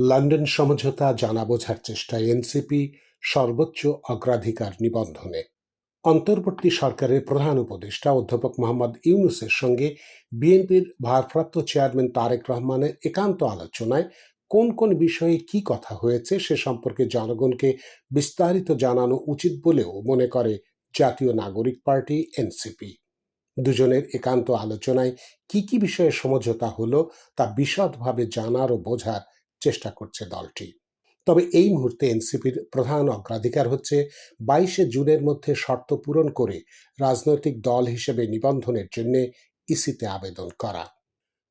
London সমঝোতা জানা বোঝার চেষ্টায় এনসিপি সর্বোচ্চ অগ্রাধিকার নিবন্ধনে। অন্তর্বর্তী সরকারের প্রধান উপদেষ্টা অধ্যাপক মোহাম্মদ ইউনুসের সঙ্গে বিএনপির ভারপ্রাপ্ত চেয়ারম্যান তারেক রহমানের একান্ত আলোচনায় কোন কোন বিষয়ে কি কথা হয়েছে সে সম্পর্কে জনগণকে বিস্তারিত জানানো উচিত বলেও মনে করে জাতীয় নাগরিক পার্টি এনসিপি। দুজনের একান্ত আলোচনায় কি কি বিষয়ে সমঝোতা হলো তা বিশদভাবে জানার ও বোঝার চেষ্টা করছে দলটি। তবে এই মুহূর্তে এনসিপির প্রধান অগ্রাধিকার হচ্ছে বাইশে জুনের মধ্যে শর্ত পূরণ করে রাজনৈতিক দল হিসেবে নিবন্ধনের জন্য ইসিতে আবেদন করা।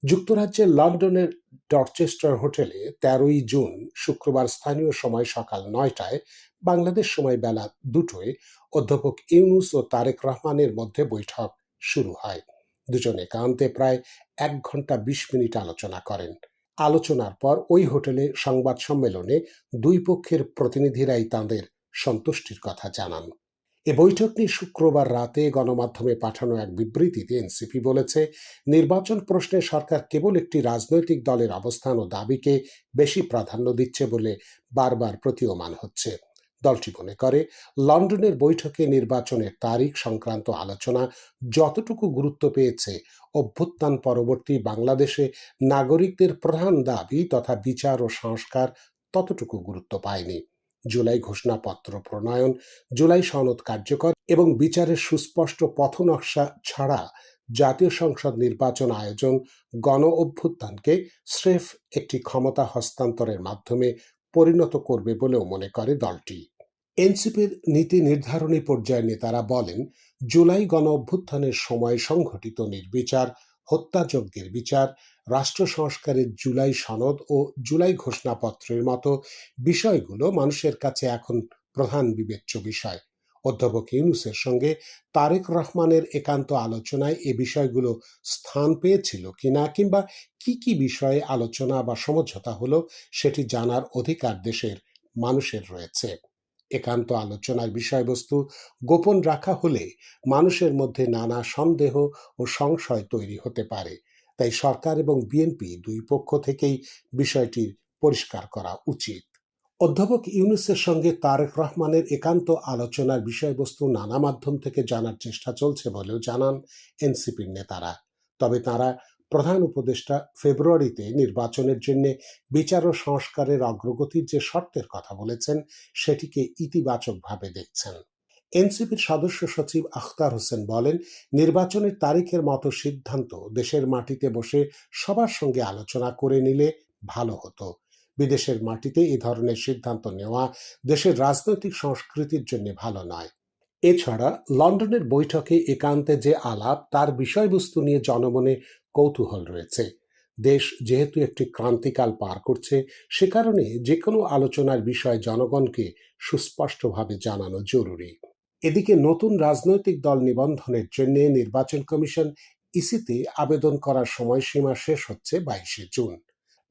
যুক্তরাজ্যের লন্ডনের ডরচেস্টার হোটেলে তেরোই জুন শুক্রবার স্থানীয় সময় সকাল নয়টায় বাংলাদেশ সময় বেলা দুটোয় অধ্যাপক ইউনুস ও তারেক রহমানের মধ্যে বৈঠক শুরু হয়। দুজনে একান্তে প্রায় এক ঘণ্টা বিশ মিনিট আলোচনা করেন। আলোচনার পর ওই হোটেলে সংবাদ সম্মেলনে দুই পক্ষের প্রতিনিধিরাই তাঁদের সন্তুষ্টির কথা জানান। এ বৈঠক নিয়ে শুক্রবার রাতে গণমাধ্যমে পাঠানো এক বিবৃতিতে এনসিপি বলেছে, নির্বাচন প্রশ্নে সরকার কেবল একটি রাজনৈতিক দলের অবস্থান ও দাবিকে বেশি প্রাধান্য দিচ্ছে বলে বারবার প্রতীয়মান হচ্ছে। দলটি মনে করে, লন্ডনের বৈঠকে নির্বাচনের তারিখ সংক্রান্ত আলোচনা যতটুকু গুরুত্ব পেয়েছে, অভ্যুত্থান পরবর্তী বাংলাদেশে নাগরিকদের প্রধান দাবি তথা বিচার ও সংস্কার ততটুকু গুরুত্ব পায়নি। জুলাই ঘোষণাপত্র প্রণয়ন, জুলাই সনদ কার্যকর এবং বিচারের সুস্পষ্ট পথনকশা ছাড়া জাতীয় সংসদ নির্বাচন আয়োজন গণ অভ্যুত্থানকে স্রেফ একটি ক্ষমতা হস্তান্তরের মাধ্যমে পরিণত করবে বলেও মনে করে দলটি। এনসিপির নীতি নির্ধারণী পর্যায়ের নেতারা বলেন, জুলাই গণ অভ্যুত্থানের সময় সংঘটিত নির্বিচার, হত্যাযজ্ঞের বিচার, রাষ্ট্র সংস্কারের জুলাই সনদ ও জুলাই ঘোষণাপত্রের মতো বিষয়গুলো মানুষের কাছে এখন প্রধান বিবেচ্য বিষয়। অধ্যাপক ইউনুসের সঙ্গে তারেক রহমানের একান্ত আলোচনায় এ বিষয়গুলো স্থান পেয়েছিল কিনা কিংবা কি কি বিষয়ে আলোচনা বা সমঝোতা হলো, সেটি জানার অধিকার দেশের মানুষের রয়েছে। একান্ত আলোচনার বিষয়বস্তু গোপন রাখা হলে মানুষের মধ্যে নানা সন্দেহ ও সংশয় তৈরি হতে পারে। তাই সরকার এবং বিএনপি দুই পক্ষ থেকেই বিষয়টির পরিষ্কার করা উচিত। অধ্যাপক ইউনুসের সঙ্গে তারেক রহমানের একান্ত আলোচনার বিষয়বস্তু নানা মাধ্যম থেকে জানার চেষ্টা চলছে বলেও জানান এনসিপির নেতারা। তবে তারা প্রধান উপদেষ্টা ফেব্রুয়ারিতে নির্বাচনের জন্য বিচার ও সংস্কারের অগ্রগতির যে শর্তের কথা বলেছেন, সেটিকে ইতিবাচকভাবে দেখছেন। এনসিপির সদস্য সচিব আখতার হোসেন বলেন, নির্বাচনের তারিখের মতো সিদ্ধান্ত দেশের মাটিতে বসে সবার সঙ্গে আলোচনা করে নিলে ভালো হতো। বিদেশের মাটিতে এ ধরনের সিদ্ধান্ত নেওয়া দেশের রাজনৈতিক সংস্কৃতির জন্য ভালো নয়। এছাড়া লন্ডনের বৈঠকে একান্তে যে আলাপ, তার বিষয়বস্তু নিয়ে জনমনে কৌতূহল রয়েছে। দেশ যেহেতু একটি ক্রান্তিকাল পার করছে, সে কারণে যে কোনো আলোচনার বিষয় জনগণকে সুস্পষ্টভাবে জানানো জরুরি। এদিকে নতুন রাজনৈতিক দল নিবন্ধনের জন্য নির্বাচন কমিশন ইসিতে আবেদন করার সময়সীমা শেষ হচ্ছে বাইশে জুন।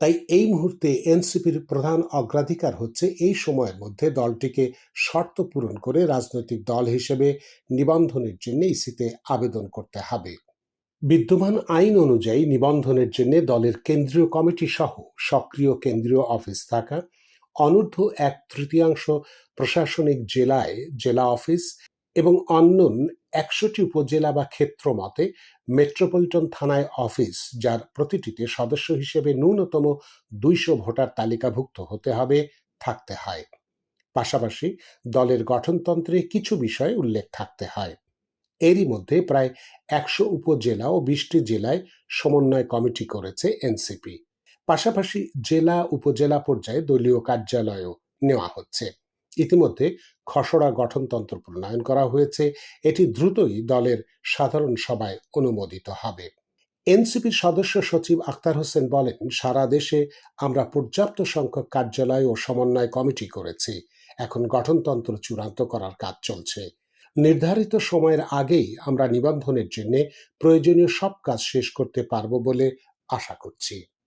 তাই এই মুহূর্তে এনসিপির প্রধান অগ্রাধিকার হচ্ছে এই সময়ের মধ্যে দলটিকে শর্ত পূরণ করে রাজনৈতিক দল হিসেবে নিবন্ধনের জন্য ইসিতে আবেদন করতে হবে। বিদ্যমান আইন অনুযায়ী নিবন্ধনের জন্য দলের কেন্দ্রীয় কমিটি সহ সক্রিয় কেন্দ্রীয় অফিস থাকা, অনূর্ধ্ব এক তৃতীয়াংশ প্রশাসনিক জেলায় জেলা অফিস এবং অন্য একশোটি উপজেলা বা ক্ষেত্র মতে মেট্রোপলিটন থানায় অফিস, যার প্রতিটিতে সদস্য হিসেবে ন্যূনতম দুইশো ভোটার তালিকাভুক্ত হতে হবে, থাকতে হয়। পাশাপাশি দলের গঠনতন্ত্রে কিছু বিষয় উল্লেখ থাকতে হয়। এরই মধ্যে প্রায় একশো উপজেলা ও বিশটি জেলায় সমন্বয় কমিটি করেছে এনসিপি। পাশাপাশি জেলা উপজেলা পর্যায়ে দলীয় কার্যালয়ও নেওয়া হচ্ছে। ইতিমধ্যে খসড়া গঠনতন্ত্র প্রণয়ন করা হয়েছে। এটি দ্রুতই দলের সাধারণ সভায় অনুমোদিত হবে। এনসিপির সদস্য সচিব আক্তার হোসেন বলেন, সারা দেশে আমরা পর্যাপ্ত সংখ্যক কার্যালয় ও সমন্বয় কমিটি করেছি। এখন গঠনতন্ত্র চূড়ান্ত করার কাজ চলছে। নির্ধারিত সময়ের আগেই আমরা নিবন্ধনের জন্য প্রয়োজনীয় সব কাজ শেষ করতে পারব বলে আশা করছি।